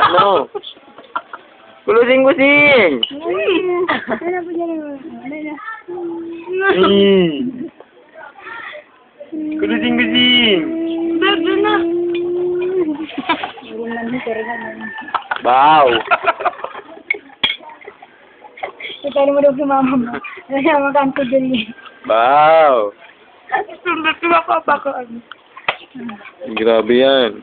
Ano? Kulusing kusing! Ano po dyan? Ano na? Mm. Kulusing kusing! Bago na. Hindi man dito rin ano. Wow! Kita mo daw si mama mo. Ano siya makanto dyan eh. Wow! Sundot ko ako bako ano. Grabe yan.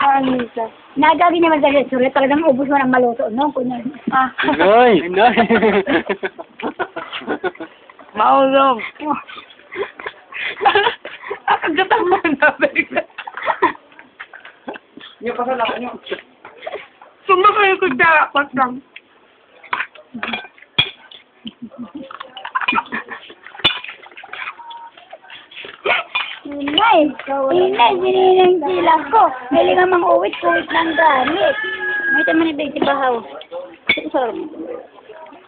Ano? Nagagi naman sa restaurant. Talagang ubus mo ng maluto. No? Kunya. Ah. Ay! Maulong. Nakagatang mo na. Niyo pa sa laki niyo. Sumakayo ko dapat lang. Inay, inay, sininang sila ko. Galing nga mang uwit, uwit ng gamit. May tama ni Big Bahaw. Sarap mo.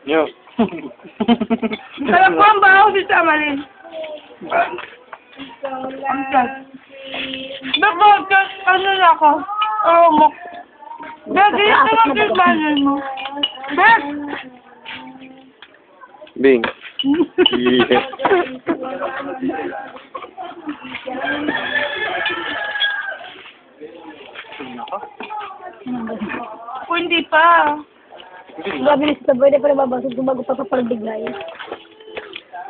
Yo. Sarap ko ang bahaw si Samalin. Ang sad. Bakit? Ano na ako? Oo mo. Dati, ito lang yung banan mo. Bek! Bing. Yeah. Kung hindi pa. Grabe na sa pwede pa babasag kung bago pa papalbigla eh.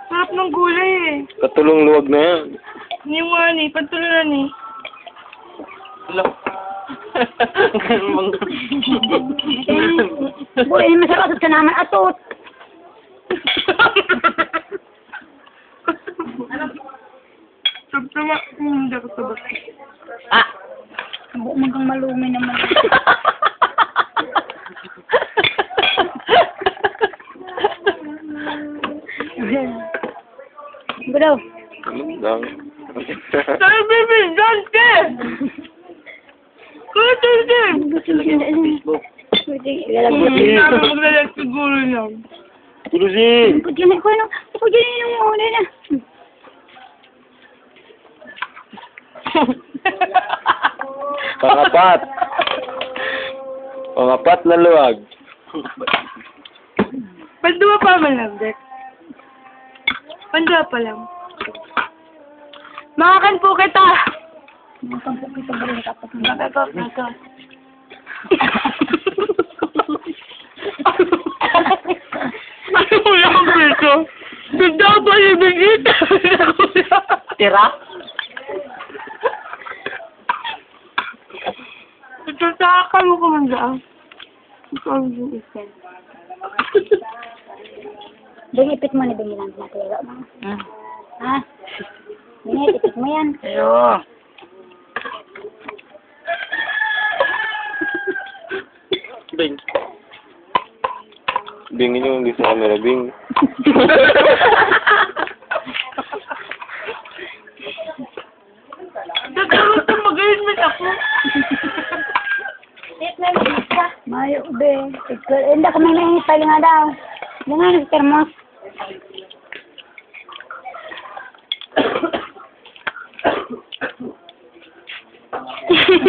Sarap ng gulay eh. Katulong luwag na yan. Yung mga ni, pantulunan eh. Buhay naman sa kasot ka naman atot. Sabtama, hindi ako sabak. Ah! Huwag magang malumi naman. Bro. Sabi baby, dante! Kuya dante! Facebook. Sabi maglalag siguro lang. Kulusing! Put yun ko ano? Put yun yung muna na. Pangapat! Pangapat na luwag. Pandua pa man lang, Dek. Pandua pa lang. Makakan po kita! Makakan po kita ba rin kapag Makakan po kita. Ano mo yung pito? Ganda pa yung bigita! Tira? Ito sa akal mo kuman daan. Ang yung isa. Bing, ipit mo ni Bing lang natira mo. Ha? Bing, ipit mo yan. Ayo. Bing. Bing yun yung sa camera, Bing. Nagkaroon ka mag-admit ako. Mayo, be. Ikaw- Hindi ako may nahihipay nga daw. Hindi nga nagtermos.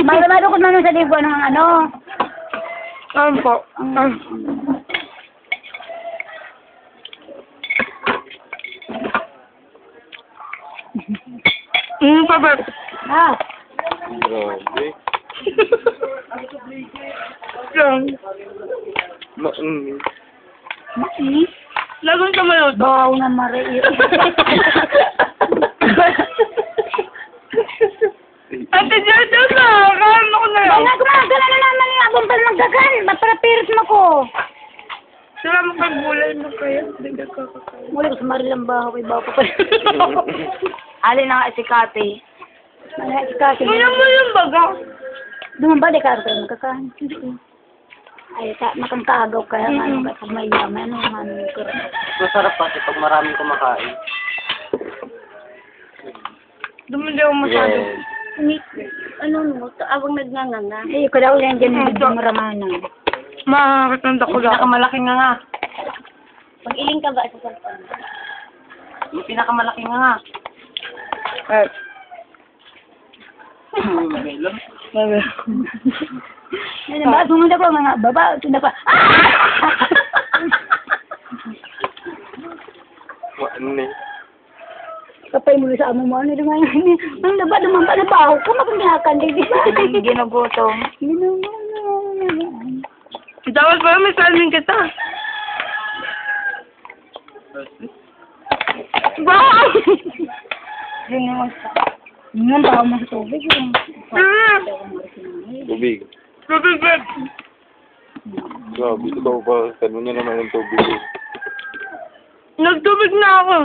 Mayroon ko naman sa libo ng ano. Ano po? Mm, pa ba? Ah. Grabe. Yan. Ma mm. Mais? Lagon ka maluto. Baw na mari. Ate Jada na, kaano ko na yun. Wala, gumagala na naman yung abang pa magdagan. Ba't para mo ko? Sila mo kang gulay mo kayo. Hindi ka kakain. Muli ko sa marilang baho pa. Ali na nga si Kati. Wala, si Kasi. Kaya mo yung baga. Dumamba di ka rin magkakain. Ay, ta, makangkagaw kaya nga ano ka pag may yaman, ano nga ano ko rin. Masarap kasi pag maraming kumakain. Ako masyado. Yeah. Ano no, awang nagnanganga. Eh, ko daw yan dyan yung maramana. Makakatanda ko Pinaka malaki nga nga. Mag-iling ka ba sa cellphone? Yung pinakamalaki nga. At, Melon. Yan ba? Sumunod ako mga baba. Tunda pa. Ano. Kapay mo sa amo mo. Ano naman yun? Ang daba naman pa na ba ako? Kama kang kinakandi, di ba? Ginugutom. Ginagawa. Dapat pala may salming kita. Wow! Yun naman sa... Ang tawag mo sa tubig. Yung... Ah! Tubig. Tubig, babe. Grabe, ikaw pa. Mo niya naman ang tubig. Nagtubig na ako.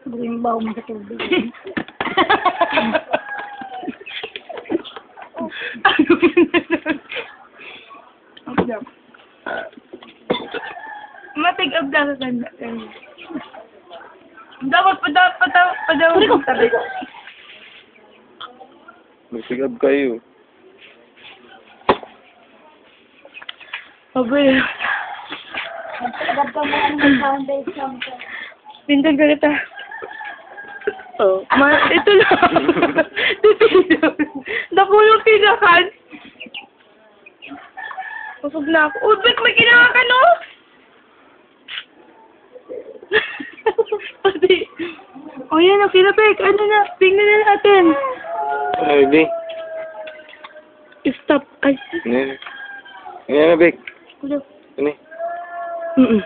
Sabi yung baho mo sa tubig. Matig-ab na ka kanya. Dapat pa dapat pa dapat pa dapat tabi. Magsigab kayo. Abay. Agad ka mo ang mag-foundation ka. Pindan ka kita. Oh, ma, ito lang. Dito yun. Nakulong kinakan. Pusog na ako. Oh, ba't may kinakan ka, no? Oh, yan, okay na, Bek. Ano na? Tingnan na natin. Ano, baby? Stop. Ay, Ano yan? Ano yan, Bek? Ano eh? Mm-mm.